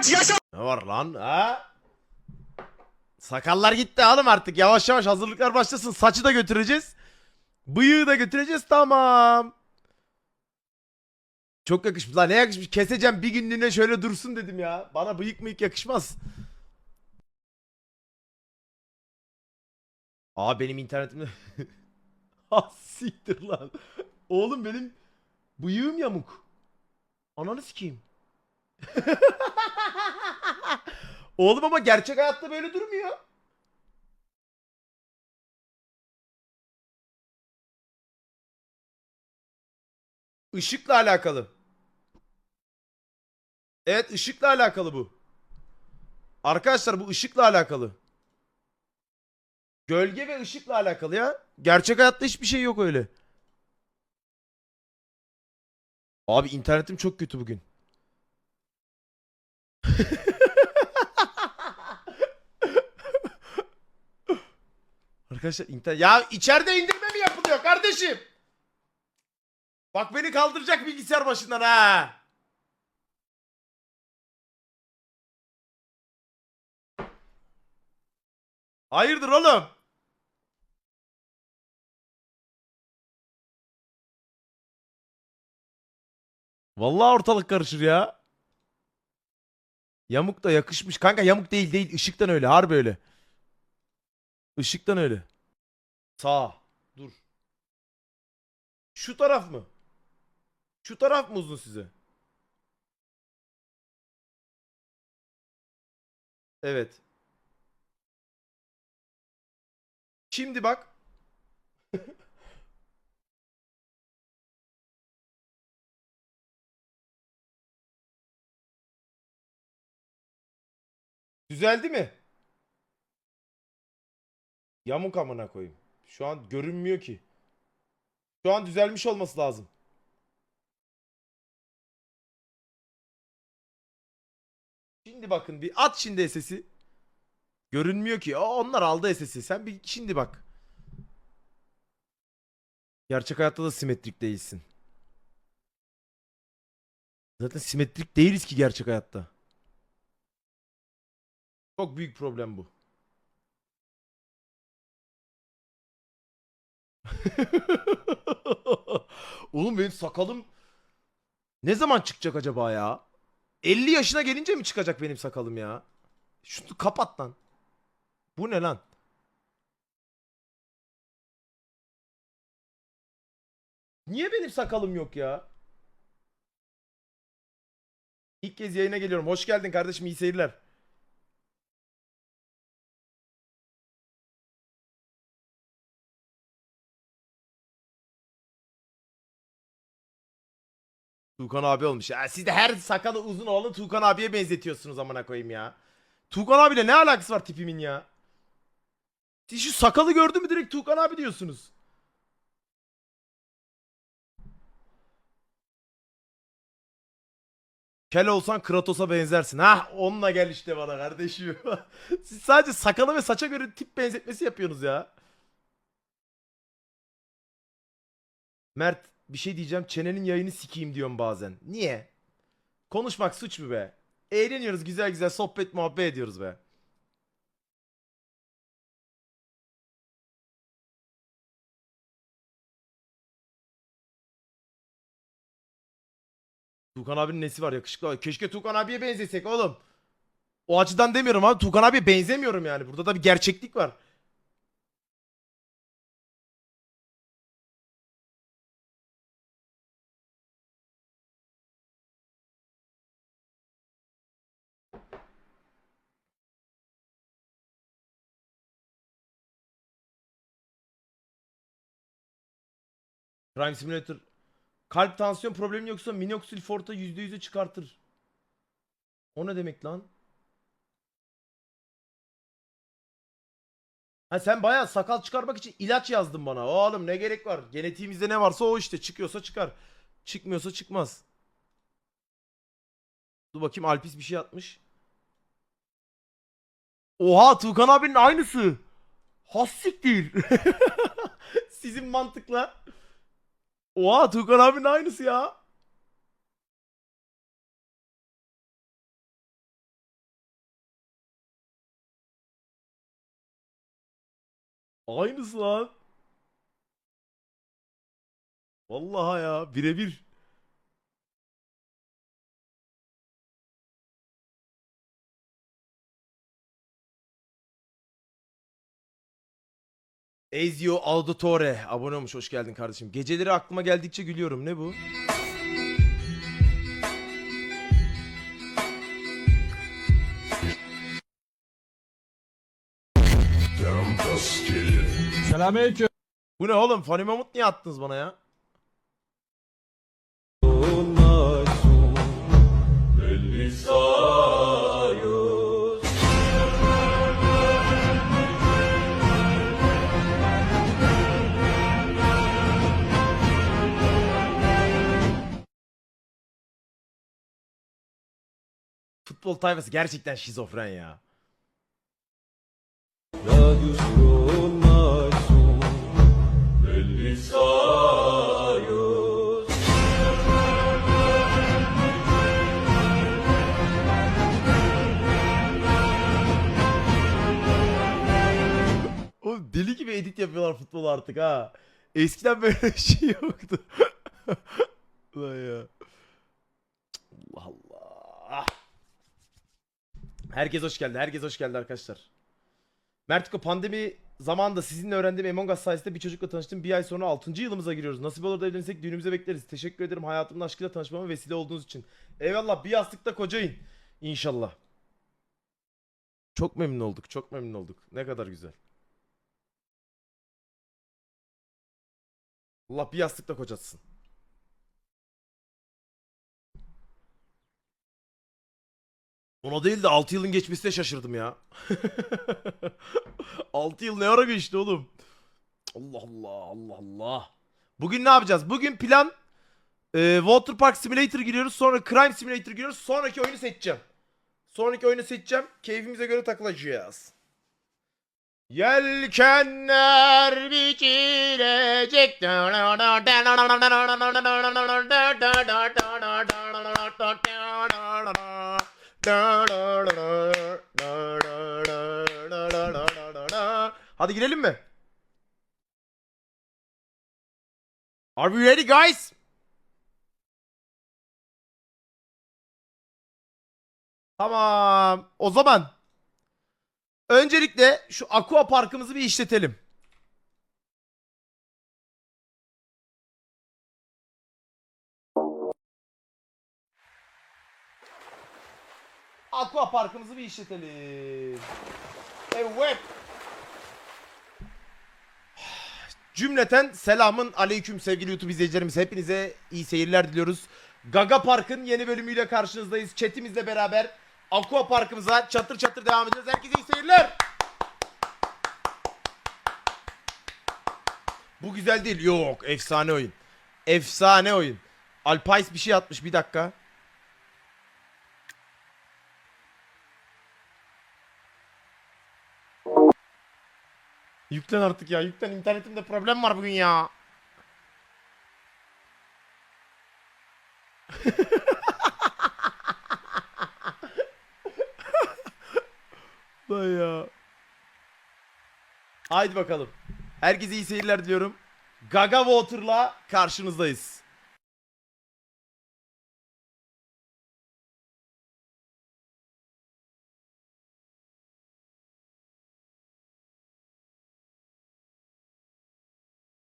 Mert yaşa. Ne var lan ha? Sakallar gitti oğlum artık yavaş yavaş hazırlıklar başlasın. Saçı da götüreceğiz. Bıyığı da götüreceğiz tamam. Çok yakışmış. Lan ne yakışmış? Keseceğim bir günlüğüne şöyle dursun dedim ya. Bana bıyık mıyık yakışmaz. Aa benim internetimde... ha siktir lan. Oğlum benim bıyığım yamuk. Ananı sikeyim. Oğlum ama gerçek hayatta böyle durmuyor. Işıkla alakalı. Evet ışıkla alakalı bu. Arkadaşlar bu ışıkla alakalı. Gölge ve ışıkla alakalı ya. Gerçek hayatta hiçbir şey yok öyle. Abi internetim çok kötü bugün. Arkadaşlar internet... Ya içeride indirme mi yapılıyor kardeşim? Bak beni kaldıracak bilgisayar başından ha. Hayırdır oğlum? Vallahi ortalık karışır ya. Yamuk da yakışmış. Kanka yamuk değil değil. Işıktan öyle. Harbi öyle. Işıktan öyle. Sağ. Dur. Şu taraf mı? Şu taraf mı uzun size? Evet. Şimdi bak. Düzeldi mi? Yamuk amına koyayım. Şu an görünmüyor ki. Şu an düzelmiş olması lazım. Şimdi bakın bir at şimdi sesi. Görünmüyor ki. Aa, onlar aldı sesi. Sen bir şimdi bak. Gerçek hayatta da simetrik değilsin. Zaten simetrik değiliz ki gerçek hayatta. Çok büyük problem bu. Oğlum benim sakalım ne zaman çıkacak acaba ya? 50 yaşına gelince mi çıkacak benim sakalım ya? Şunu kapat lan. Bu ne lan? Niye benim sakalım yok ya? İlk kez yayına geliyorum. Hoş geldin kardeşim. iyi seyirler. Tuğkan abi olmuş. Ya siz de her sakalı uzun olanı Tuğkan abiye benzetiyorsunuz amına koyayım ya. Tuğkan abiyle ne alakası var tipimin ya? Siz şu sakalı gördün mü direkt Tuğkan abi diyorsunuz. Kel olsan Kratos'a benzersin. Ha onunla gel işte bana kardeşim. Siz sadece sakalı ve saça göre tip benzetmesi yapıyorsunuz ya. Mert bir şey diyeceğim. Çenenin yayını sikeyim diyorum bazen. Niye? Konuşmak suç mu be? Eğleniyoruz güzel güzel sohbet muhabbet ediyoruz be. Tuğkan abinin nesi var yakışıklı. Keşke Tuğkan abiye benzesek oğlum. O açıdan demiyorum abi. Tuğkan abiye benzemiyorum yani. Burada da bir gerçeklik var. Crime Simulator. Kalp tansiyon problemi yoksa minoksil forta %100'e çıkartır. O ne demek lan? Ha sen bayağı sakal çıkarmak için ilaç yazdın bana. Oğlum ne gerek var? Genetiğimizde ne varsa o işte. Çıkıyorsa çıkar. Çıkmıyorsa çıkmaz. Dur bakayım Alpis bir şey atmış. Oha Tuğkan abinin aynısı. Hassiktir. Sizin mantıkla. Oha Tuğkan abinin aynısı ya. Aynısı lan. Vallahi ya birebir. Ezio Auditore abone olmuş hoş geldin kardeşim. Geceleri aklıma geldikçe gülüyorum. Ne bu? Selamünaleyküm. Bu ne oğlum? Fani Mahmut niye attınız bana ya? Futbol tayfası gerçekten şizofren ya. Oğlum deli gibi edit yapıyorlar futbol artık ha. Eskiden böyle bir şey yoktu. Ulan ya. Allah Allah. Herkes hoş geldi. Herkes hoş geldi arkadaşlar. Mertiko pandemi zamanında sizinle öğrendiğim Among Us sayesinde bir çocukla tanıştım. Bir ay sonra 6. yılımıza giriyoruz. Nasip olur da evlenirsek düğünümüze bekleriz. Teşekkür ederim hayatımın aşkıyla tanışmama vesile olduğunuz için. Eyvallah bir yastıkta kocayın. İnşallah. Çok memnun olduk. Çok memnun olduk. Ne kadar güzel. Allah bir yastıkta kocatsın. Ona değil de 6 yılın geçmesine şaşırdım ya. 6 yıl ne ara geçti oğlum? Allah Allah Allah Allah. Bugün ne yapacağız? Bugün plan e, Water Park Simulator giriyoruz. Sonra Crime Simulator giriyoruz. Sonraki oyunu seçeceğim. Sonraki oyunu seçeceğim. Keyfimize göre takılacağız. Yelkenler biçilecek. Hadi girelim mi? Are we ready guys? Tamam. O zaman öncelikle şu aqua parkımızı bir işletelim. Aqua parkımızı bir işletelim. Evet. Cümleten selamın aleyküm sevgili YouTube izleyicilerimiz. Hepinize iyi seyirler diliyoruz. Gaga Park'ın yeni bölümüyle karşınızdayız. Chatimizle beraber Aqua Park'ımıza çatır çatır devam ediyoruz. Herkese iyi seyirler. Bu güzel değil. Yok efsane oyun. Efsane oyun. Alpais bir şey atmış bir dakika. Yüklen artık ya. Yüklen internetimde problem var bugün ya. Lan ya. Haydi bakalım. Herkese iyi seyirler diliyorum. Gaga Water'la karşınızdayız.